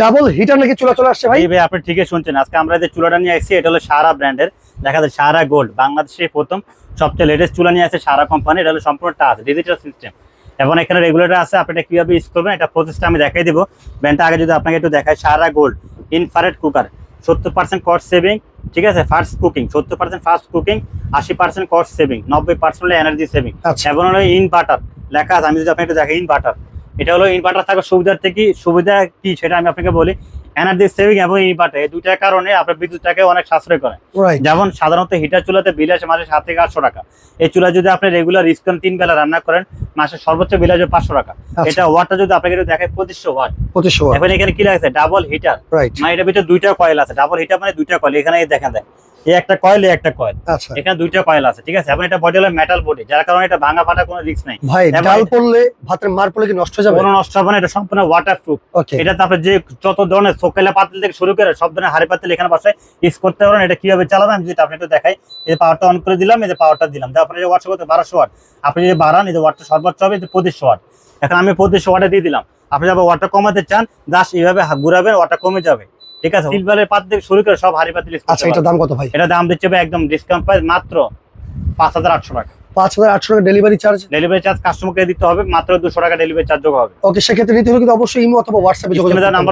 Double heater নাকি চুলা চলে আসছে ভাই। ভাই আপনি ঠিকই শুনছেন। আজকে আমরা যে চুলাটা নিয়ে আসছি এটা হলো সারা ব্র্যান্ডের দেখা যায় সারা গোল্ড। বাংলাদেশে প্রথম সবচেয়ে লেটেস্ট চুলা নিয়ে আসছে সারা কোম্পানি এটা হলো সম্পূর্ণ টাচ ডিজিটাল সিস্টেম এবং এখানে রেগুলেটর আছে আপনি এটা কীভাবে ইউজ করবেন এটা প্রসেসটা আমি দেখাই দিব। ব্র্যান্ডটা আগে যদি আপনাকে একটু দেখাই সারা গোল্ড ইনফারেট কুকার সত্তর পার্সেন্ট কস্ট সেভিং ঠিক আছে? ফার্স্ট কুকিং সত্তর পার্সেন্ট ফার্স্ট কুকিং আশি পার্সেন্ট কস্ট সেভিং নব্বই পার্সেন্ট হলো এনার্জি সেভিং এবং হলো ইনভার্টার লেখা আছে আমি যদি আপনাকে একটু দেখাই ইন ইনভার্টার এটা হলো ইনভার্টার থাকার সুবিধার থেকে সুবিধা কি সেটা আমি আপনাকে বলি। এনার্জি সেভিং এবং ইনভার্টার এই দুইটার কারণে আপনার বিদ্যুৎটাকে অনেক সাশ্রয় করে। যেমন সাধারণত হিটার চুলাতে বিল আসে মাসে সাত থেকে আটশো টাকা। এই চুলা যদি আপনি রেগুলার রিস্কন তিন বেলা রান্না করেন মাসে সর্বোচ্চ বিল আসবে পাঁচশো টাকা। আচ্ছা। এটা ওয়াটটা যদি আপনাকে একটু দেখায় পঁচিশশো ওয়াট পঁচিশশো এখন এখানে কি লাগছে? ডাবল হিটার মানে এটার ভিতরে দুইটা কয়েল আছে। ডাবল হিটার মানে দুইটা কয়েল এখানে দেখা দেয় এই একটা কয়েল এই একটা কয়েল আচ্ছা। এখানে দুইটা কয়েল আছে ঠিক আছে? এখন এটা বডি হলো মেটাল বডি যার কারণে এটা ভাঙা ফাটা কোনো রিস্ক নাই। ভাই ডাল পড়লে ভাতের মার পড়লে কি নষ্ট হয়ে যাবে? কোনো নষ্ট হবে না এটা সম্পূর্ণ ওয়াটার প্রুফ ওকে এটা তারপরে যে যত ধরনের সোকেলা পাতিল থেকে শুরু করে সব ধরনের হাড়ি পাতিল এখানে বসায় ইউজ করতে পারেন এটা কীভাবে চালাবেন আমি যদি আপনি একটু দেখাই। এই পাওয়ারটা অন করে দিলাম এই যে পাওয়ারটা দিলাম। তারপরে যে ওয়াটস করতে বারোশো ওয়াট আপনি যদি বাড়ান এই যে ওয়াটটা সর্বোচ্চ হবে এই পঁচিশশো ওয়াট এখন আমি পঁচিশশো ওয়াটে দিয়ে দিলাম। আপনি যখন ওয়াটটা কমাতে চান জাস্ট এইভাবে ঘুরাবেন ওয়াটটা কমে যাবে। ঠিক আছে? সিলভারের পাত থেকে শুরু করে সব হাড়ি পাতিল আচ্ছা এটা দাম কত ভাই? এটা দাম দিচ্ছে ভাই একদম ডিসকাউন্ট প্রাইস মাত্র পাঁচ হাজার আটশো টাকা। পাঁচ হাজার আটশো টাকা ডেলিভারি চার্জ ডেলিভারি চার্জ কাস্টমারকে দিতে হবে মাত্র দুশো টাকা ডেলিভারি চার্জ হবে। ওকে সেক্ষেত্রে নিতে হলে কিন্তু অবশ্যই ইমো অথবা হোয়াটসঅ্যাপে যোগাযোগ। নাম্বার